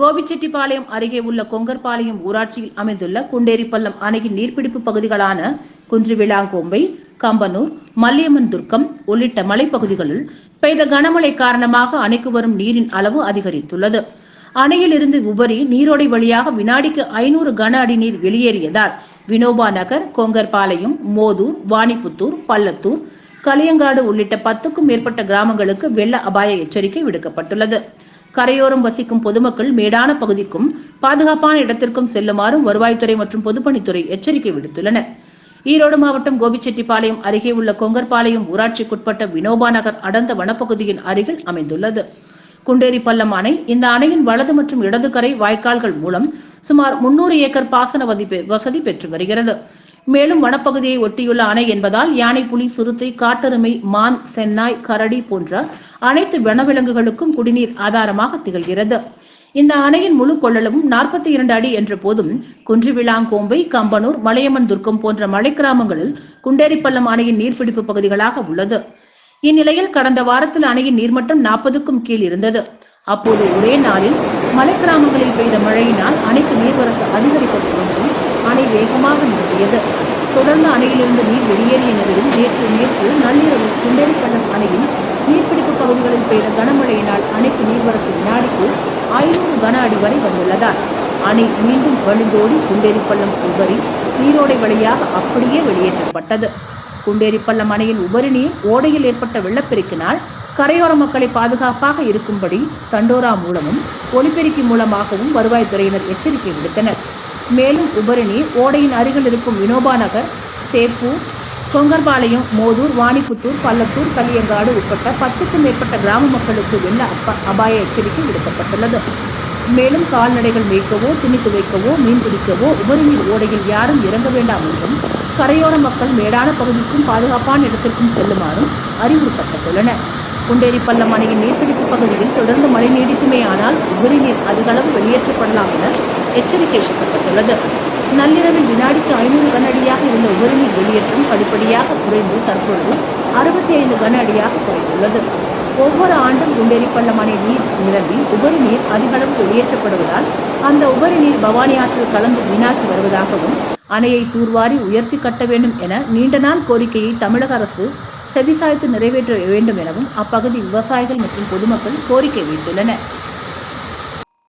கோபிச்செட்டிப்பாளையம் அருகே உள்ள கொங்கர்பாளையம் ஊராட்சியில் அமைந்துள்ள குண்டேரிப்பள்ளம் அணையின் நீர்பிடிப்பு பகுதிகளான குன்றுவிளாங்கோம்பை கம்பனூர் மல்லியம்மன் துர்க்கம் உள்ளிட்ட மலைப்பகுதிகளில் பெய்த கனமழை காரணமாக அணைக்கு வரும் நீரின் அளவு அதிகரித்துள்ளது. அணையில் இருந்து உபரி நீரோடை வழியாக வினாடிக்கு ஐநூறு கன அடி நீர் வெளியேறியதால் வினோபா நகர் கொங்கர்பாளையம் மோதூர் வாணிப்புத்தூர் பள்ளத்தூர் களியங்காடு உள்ளிட்ட பத்துக்கும் மேற்பட்ட கிராமங்களுக்கு வெள்ள அபாய எச்சரிக்கை விடுக்கப்பட்டுள்ளது. கரையோரம் வசிக்கும் பொதுமக்கள் மேடான பகுதிக்கும் பாதுகாப்பான இடத்திற்கும் செல்லுமாறும் வருவாய்த்துறை மற்றும் பொதுப்பணித்துறை எச்சரிக்கை விடுத்துள்ளனர். ஈரோடு மாவட்டம் கோபிச்செட்டிப்பாளையம் அருகே உள்ள கொங்கர்பாளையம் ஊராட்சிக்குட்பட்ட வினோபா நகர் அடர்ந்த வனப்பகுதியின் அருகில் அமைந்துள்ளது. குண்டேரி பள்ளம் அணை இந்த அணையின் வலது மற்றும் இடது கரை வாய்க்கால்கள் மூலம் சுமார் முன்னூறு ஏக்கர் பாசன வதி- வசதி பெற்று வருகிறது. மேலும் வனப்பகுதியை ஒட்டியுள்ள அணை என்பதால் யானை புலி சிறுத்தை காட்டெருமை மான் சென்னாய் கரடி போன்ற அனைத்து வனவிலங்குகளுக்கும் குடிநீர் ஆதாரமாக திகழ்கிறது. இந்த அணையின் முழு கொள்ளளவும் நாற்பத்தி இரண்டு அடி என்ற போதும் குன்றுவிளாங்கோம்பை கம்பனூர் மலையம்மன் துர்க்கம் போன்ற மலை கிராமங்களில் குண்டேரிப்பள்ளம் அணையின் நீர்பிடிப்பு பகுதிகளாக உள்ளது. இந்நிலையில் கடந்த வாரத்தில் அணையின் நீர்மட்டம் நாற்பதுக்கும் கீழ் இருந்தது. அப்போது ஒரே நாளில் மலை கிராமங்களில் பெய்த மழையினால் அணைக்கு நீர்வரத்து அதிகரிக்கத் வேகமாக நிறுத்தியது. தொடர்ந்து அணையிலிருந்து நீர் வெளியேறிய நிலையில் நேற்று நேற்று நள்ளிரவு குண்டேரிப்பள்ளம் அணையில் நீர்பிடிப்பு பகுதிகளில் பெய்த கனமழையினால் அணைக்கு நீர்வரத்து வினாடிக்கு ஐநூறு கன அடி வரை வந்துள்ளதால் அணை மீண்டும் வழிந்தோடி குண்டேரிப்பள்ளம் உபரி நீரோடை வழியாக அப்படியே வெளியேற்றப்பட்டது. குண்டேரிப்பள்ளம் அணையின் உபரி நீர் ஓடையில் ஏற்பட்ட வெள்ளப்பெருக்கினால் கரையோர மக்களை பாதுகாப்பாக இருக்கும்படி தண்டோரா மூலமும் ஒலிபெருக்கி மூலமாகவும் வருவாய்த்துறையினர் எச்சரிக்கை விடுத்தனர். மேலும் உபரணி ஓடையின் அருகில் இருக்கும் வினோபா நகர் சேப்பூர் கொங்கர்பாளையம் மோதூர் வாணிப்புத்தூர் பள்ளத்தூர் களியங்காடு உட்பட்ட பத்துக்கும் மேற்பட்ட கிராம மக்களுக்கு வெள்ள அப்ப அபாய எச்சரிக்கை விடுக்கப்பட்டுள்ளது. மேலும் கால்நடைகள் மேய்க்கவோ துணி துவைக்கவோ மீன் பிடிக்கவோ உபரிநீர் ஓடையில் யாரும் இறங்க வேண்டாம் என்றும் கரையோர மக்கள் மேடான பகுதிக்கும் பாதுகாப்பான இடத்திற்கும் செல்லுமாறும் குண்டேரி பள்ளம் அணையின் நீர்பிடிப்பு பகுதியில் தொடர்ந்து மழை நீடிக்குமே ஆனால் உபரி நீர் அதிகளவு வெளியேற்றப்படலாம் என எச்சரிக்கை விடுக்கப்பட்டுள்ளது. நள்ளிரவில் வினாடிக்கு ஐநூறு கன அடியாக இருந்த உபரி நீர் வெளியேற்றம் படிப்படியாக குறைந்து தற்பொழுது அறுபத்தி ஐந்து கன அடியாக குறைந்துள்ளது. ஒவ்வொரு ஆண்டும் குண்டேரிப்பள்ளம் அணை நீர் நிரம்பி உபரி நீர் அதிகளவு வெளியேற்றப்படுவதால் அந்த உபரி நீர் பவானி ஆற்றில் கலந்து வீணாக்கி வருவதாகவும் அணையை தூர்வாரி உயர்த்தி கட்ட வேண்டும் என நீண்ட நாள் கோரிக்கையை தமிழக அரசு செவிசாய்த்து நிறைவேற்ற வேண்டும் எனவும் அப்பகுதி விவசாயிகள் மற்றும் பொதுமக்கள் கோரிக்கை வைத்துள்ளனர்